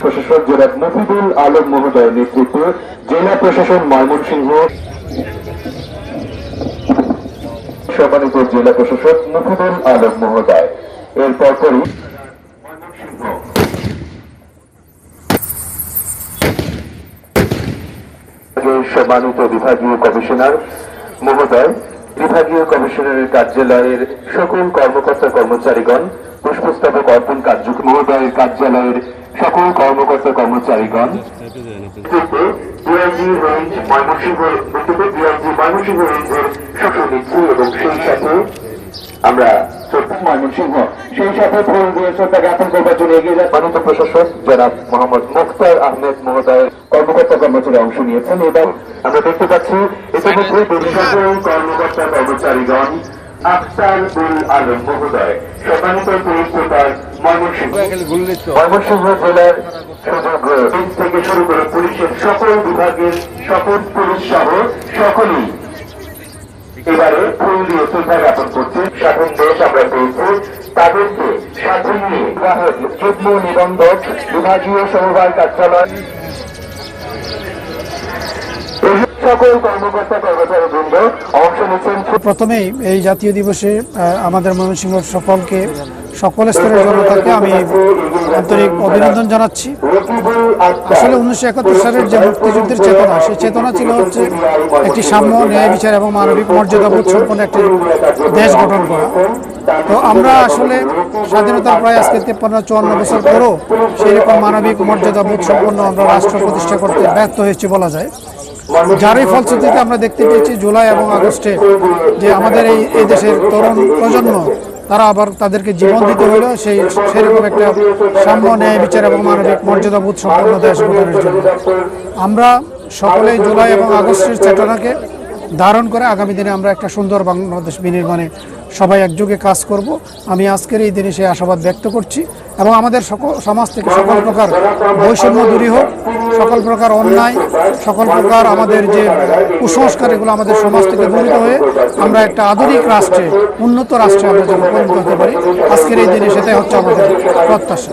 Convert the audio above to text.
প্রশাসক মফিদুল আলম নেতৃত্বে জেলা প্রশাসন ময়মনসিংহ জেলা প্রশাসক মফিদুল আলম মহোদয়। সম্মানিত বিভাগীয় কমিশনার মহোদয়, বিভাগীয় কমিশনারের কার্যালয়ের সকল কর্মকর্তা কর্মচারীগণ পুষ্পস্তবক অর্পণ কার্যক্রম মহোদয়ের কার্যালয়ের সকল কর্মকর্তা কর্মচারীগণ। আমরা কর্মকর্তা কর্মচারী অংশ নিয়েছেন এবং আমরা দেখতে পাচ্ছি, ইতিমধ্যে কর্মকর্তা কর্মচারীগণ আফতার উল আলম মহোদয় পুলিশ সুপার ময়মনসিংহ জেলার থেকে শুরু করে পুলিশের সকল বিভাগের সকল পুলিশ সহ সকলেই এবারে ফুল দিয়ে শ্রদ্ধা জ্ঞাপন করছে। স্বাধীন দেশ আমরা পেয়েছি। তাদেরকে সাথে নিয়ে যুগ্ম নিবন্ধক বিভাগীয় সমবায় কার্যালয়। সকল কর্মকর্তা কর্মচারী বৃন্দ প্রথমেই এই জাতীয় দিবসে আমাদের ময়মনসিংহ সকলকে, সকল স্তরের জনতাকে আমি আন্তরিক অভিনন্দন জানাচ্ছি। আসলে উনিশশো একাত্তর সালের যে মুক্তিযুদ্ধের চেতনা, সেই চেতনা ছিল হচ্ছে একটি সাম্য ন্যায় বিচার এবং মানবিক মর্যাদাবোধ সম্পন্ন একটি দেশ গঠন করা। তো আমরা আসলে স্বাধীনতার প্রায় আজকে তেপ্পান্ন, চুয়ান্ন বছর পরও সেই রকম মানবিক মর্যাদাবোধ সম্পন্ন আমরা রাষ্ট্র প্রতিষ্ঠা করতে ব্যর্থ হয়েছি বলা যায়। যারই ফলশ্রুতিতে আমরা দেখতে পেয়েছি, জুলাই এবং আগস্টে যে আমাদের এই এই দেশের তরুণ প্রজন্ম, তারা আবার তাদেরকে জীবন দিতে হলো। সেই সেরকম একটা সাম্য ন্যায় বিচার এবং মানবিক মর্যাদাবোধ সম্পন্ন দেশ গঠনের জন্য। আমরা সকলেই জুলাই এবং আগস্টের চেতনাকে ধারণ করে আগামী দিনে আমরা একটা সুন্দর বাংলাদেশ বিনির্মাণে সবাই একযোগে কাজ করব। আমি আজকের এই দিনে সেই আশাবাদ ব্যক্ত করছি। এবং আমাদের সকল সমাজ থেকে সকল প্রকার বৈষম্য দূরী হোক, সকল প্রকার অন্যায়, সকল প্রকার আমাদের যে কুসংস্কার, এগুলো আমাদের সমাজ থেকে দূরিত হয়ে আমরা একটা আধুনিক রাষ্ট্রে, উন্নত রাষ্ট্রে আমরা যেন পরিণত হতে পারি। আজকের এই দিনে সেটাই হচ্ছে আমাদের প্রত্যাশা।